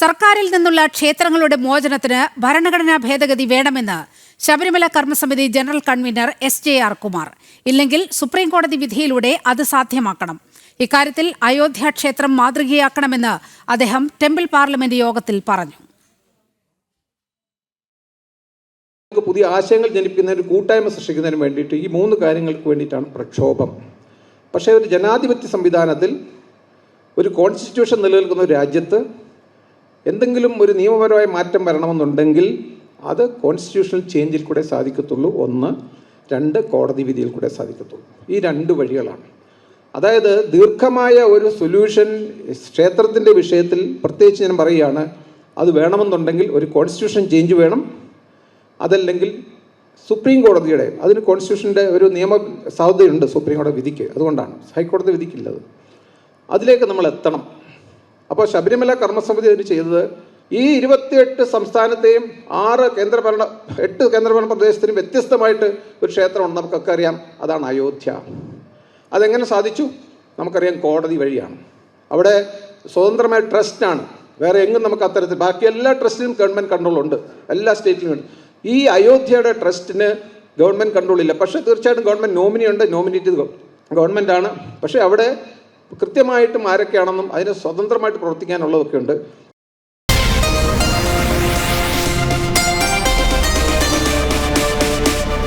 സർക്കാരിൽ നിന്നുള്ള ക്ഷേത്രങ്ങളുടെ മോചനത്തിന് ഭരണഘടനാ ഭേദഗതി വേണമെന്ന് Sabarimala കർമ്മസമിതി general convener S J R Kumar. ഇല്ലെങ്കിൽ സുപ്രീം കോടതി വിധിയിലൂടെ അത് സാധ്യമാക്കണം. ഇക്കാര്യത്തിൽ അയോധ്യ ക്ഷേത്രം മാതൃകയാക്കണമെന്ന് അദ്ദേഹം ടെമ്പിൾ പാർലമെന്റ് യോഗത്തിൽ പറഞ്ഞു. പുതിയ ആശയങ്ങൾ ജനിപ്പിക്കുന്ന ഒരു കൂട്ടായ്മ സൃഷ്ടിക്കുന്നതിന് വേണ്ടിയിട്ട് ഈ മൂന്ന് കാര്യങ്ങൾക്ക് വേണ്ടിയിട്ടാണ് പ്രക്ഷോഭം. പക്ഷേ ഒരു ജനാധിപത്യ സംവിധാനത്തിൽ ഒരു കോൺസ്റ്റിറ്റ്യൂഷൻ നിലനിൽക്കുന്ന ഒരു രാജ്യത്ത് എന്തെങ്കിലും ഒരു നിയമപരമായ മാറ്റം വരണമെന്നുണ്ടെങ്കിൽ അത് കോൺസ്റ്റിറ്റ്യൂഷണൽ ചേഞ്ചിൽ കൂടെ സാധിക്കത്തുള്ളൂ. ഒന്ന്. രണ്ട് കോടതി വിധിയിൽ കൂടെ സാധിക്കത്തുള്ളൂ. ഈ രണ്ട് വഴികളാണ്. അതായത് ദീർഘമായ ഒരു സൊല്യൂഷൻ ക്ഷേത്രത്തിന്റെ വിഷയത്തിൽ പ്രത്യേകിച്ച് ഞാൻ പറയുകയാണ് അത് വേണമെന്നുണ്ടെങ്കിൽ ഒരു കോൺസ്റ്റിറ്റ്യൂഷൻ ചേഞ്ച് വേണം. അതല്ലെങ്കിൽ സുപ്രീം കോടതിയുടെ അതിന് കോൺസ്റ്റിറ്റ്യൂഷന്റെ ഒരു നിയമ സാധ്യതയുണ്ട് സുപ്രീം കോടതി വിധിക്ക്. അതുകൊണ്ടാണ് ഹൈക്കോടതി വിധിക്കില്ലത്. അതിലേക്ക് നമ്മൾ എത്തണം. അപ്പോൾ ശബരിമല കർമ്മസമിതി അതിന് ചെയ്തത് ഈ ഇരുപത്തിയെട്ട് സംസ്ഥാനത്തെയും ആറ് കേന്ദ്രഭരണ എട്ട് കേന്ദ്രഭരണ പ്രദേശത്തിനും വ്യത്യസ്തമായിട്ട് ഒരു ക്ഷേത്രമുണ്ട്. നമുക്കൊക്കെ അറിയാം അതാണ് അയോധ്യ. അതെങ്ങനെ സാധിച്ചു? നമുക്കറിയാം കോടതി വഴിയാണ്. അവിടെ സ്വതന്ത്രമായ ട്രസ്റ്റാണ്. വേറെ എങ്ങും നമുക്ക് അത്തരത്തിൽ ബാക്കി എല്ലാ ട്രസ്റ്റിനും ഗവൺമെന്റ് കൺട്രോൾ ഉണ്ട് എല്ലാ സ്റ്റേറ്റിലും ഉണ്ട്. ഈ അയോധ്യയുടെ ട്രസ്റ്റിന് ഗവൺമെന്റ് കൺട്രോൾ ഇല്ല പക്ഷേ തീർച്ചയായിട്ടും ഗവൺമെന്റ് നോമിനി ഉണ്ട് നോമിനേറ്റ് ഗവൺമെന്റ് ആണ് പക്ഷേ അവിടെ കൃത്യമായിട്ടും ആരൊക്കെയാണെന്നും അതിന് സ്വതന്ത്രമായിട്ട് പ്രവർത്തിക്കാനുള്ളതൊക്കെ ഉണ്ട്